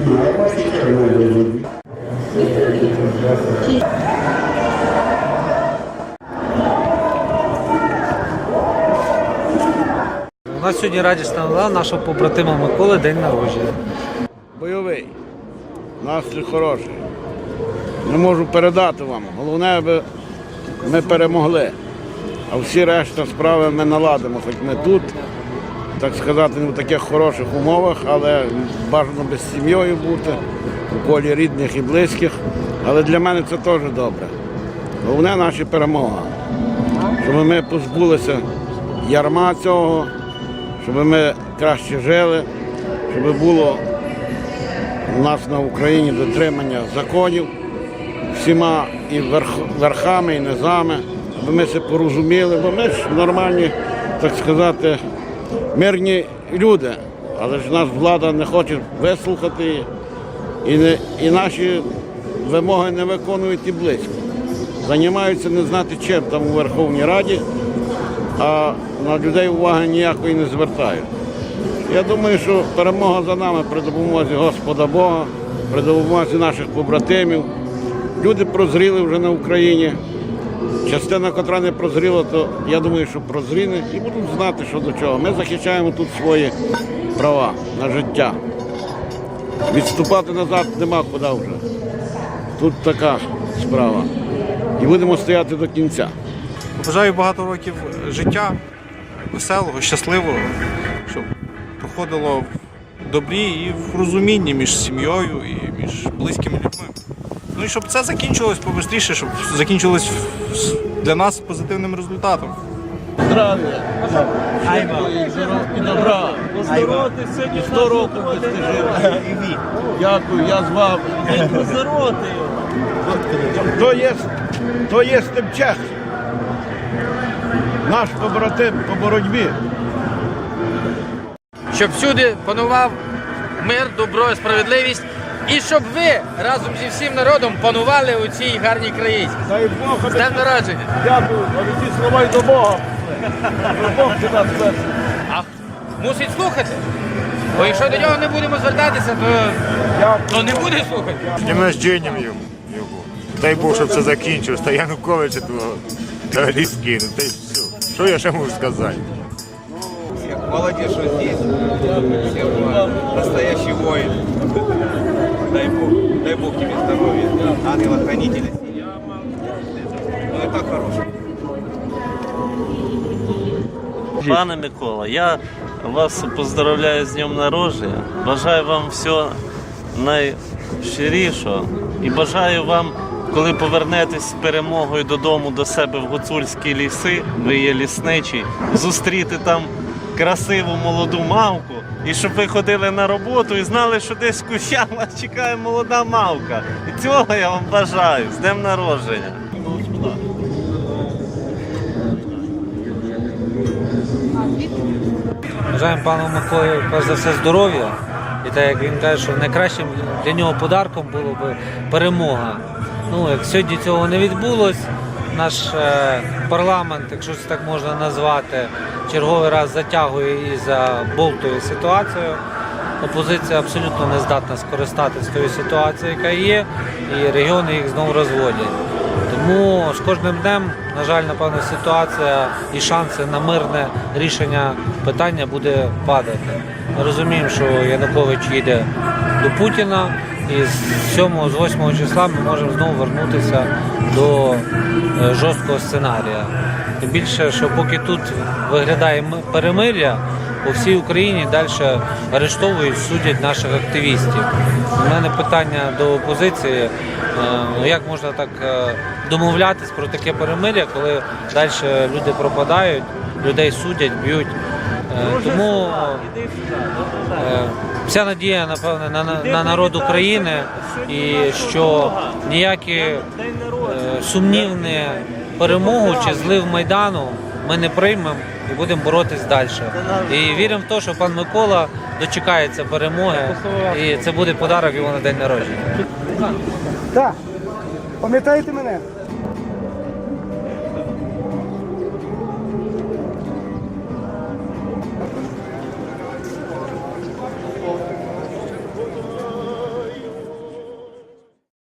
У нас сьогодні радісна новина нашого побратима Миколи день народження. Бойовий. Настрій хороший. Не можу передати вам. Головне, аби ми перемогли. А всі решта справи ми наладимо. Хоч ми тут, так сказати, не в таких хороших умовах, але бажано без сім'єю бути, у колі рідних і близьких. Але для мене це теж добре. Головне наша перемога. Щоб ми позбулися ярма цього, щоб ми краще жили, щоб було у нас на Україні дотримання законів всіма і верхами, і низами, аби ми це порозуміли, бо ми ж нормальні, так сказати, мирні люди. Але ж нас влада не хоче вислухати і, не, і наші вимоги не виконують і близько. Займаються не знати чим там у Верховній Раді, а на людей уваги ніякої не звертають. Я думаю, що перемога за нами при допомозі Господа Бога, при допомозі наших побратимів. Люди прозріли вже на Україні. Частина, котра не прозріла, то я думаю, що прозріне і будуть знати, що до чого. Ми захищаємо тут свої права на життя. Відступати назад нема куди вже. Тут така справа. І будемо стояти до кінця. Бажаю багато років життя, веселого, щасливого, щоб проходило в добрі і в розумінні між сім'єю і між близькими людьми. Ну і щоб це закінчилось побистріше, щоб закінчилось для нас позитивним результатом. Здравия, і добра. І 100 років достижив. Дякую, я з вами. То є, то є Степчех, наш побратим по боротьбі. щоб всюди панував мир, добро і справедливість, і щоб ви разом зі всім народом панували у цій гарній країні. Дай Бог, З днем народження! дякую, але ці слова й до Бога. Бог ти нас. А мусить слухати. Бо якщо до нього не будемо звертатися, то, то не буде слухати. З днем рожденням йому. його. Дай Бог, щоб це закінчилось. Та Януковича твого та скину. Та й все. Що я ще можу сказати? Молодец, что здесь. Всем настоящий воин. Дай Бог, дай Бог тебе здоровья, ангела-хранителя. Ну и так хороший. Пане Микола, я вас поздравляю з днем народження. Бажаю вам всього найщирішого і бажаю вам, коли повернетесь з перемогою додому до себе в гуцульські ліси, ви є лісничий, зустріти там красиву молоду мавку. І щоб ви ходили на роботу і знали, що десь в кущах вас чекає молода мавка. І цього я вам бажаю з днем народження. Бажаємо пану Миколі перш за все здоров'я. І так як він каже, що найкращим для нього подарком було б перемога. Ну, як сьогодні цього не відбулось, наш е, парламент, якщо це так можна назвати, черговий раз затягує і заболтує ситуацію. Опозиція абсолютно не здатна скористатися тою ситуацією, яка є, і регіони їх знову розводять. Тому з кожним днем, на жаль, напевно, ситуація і шанси на мирне рішення питання буде падати. Ми розуміємо, що Янукович їде до Путіна, і з 7 з 8 числа ми можемо знову вернутися до е, жорсткого сценарія. Тим більше, що поки тут виглядає перемир'я, по всій Україні далі арештовують, судять наших активістів. У мене питання до опозиції. е, Ну як можна так е, домовлятись про таке перемир'я, коли далі люди пропадають, людей судять, б'ють. Е, Тому вся надія, напевне, на, на- на народ України і що ніякі сумнівні перемогу чи злив Майдану ми не приймемо і будемо боротись далі. І віримо в те, що пан Микола дочекається перемоги, і це буде подарок його на день народження. Так. Пам'ятаєте мене?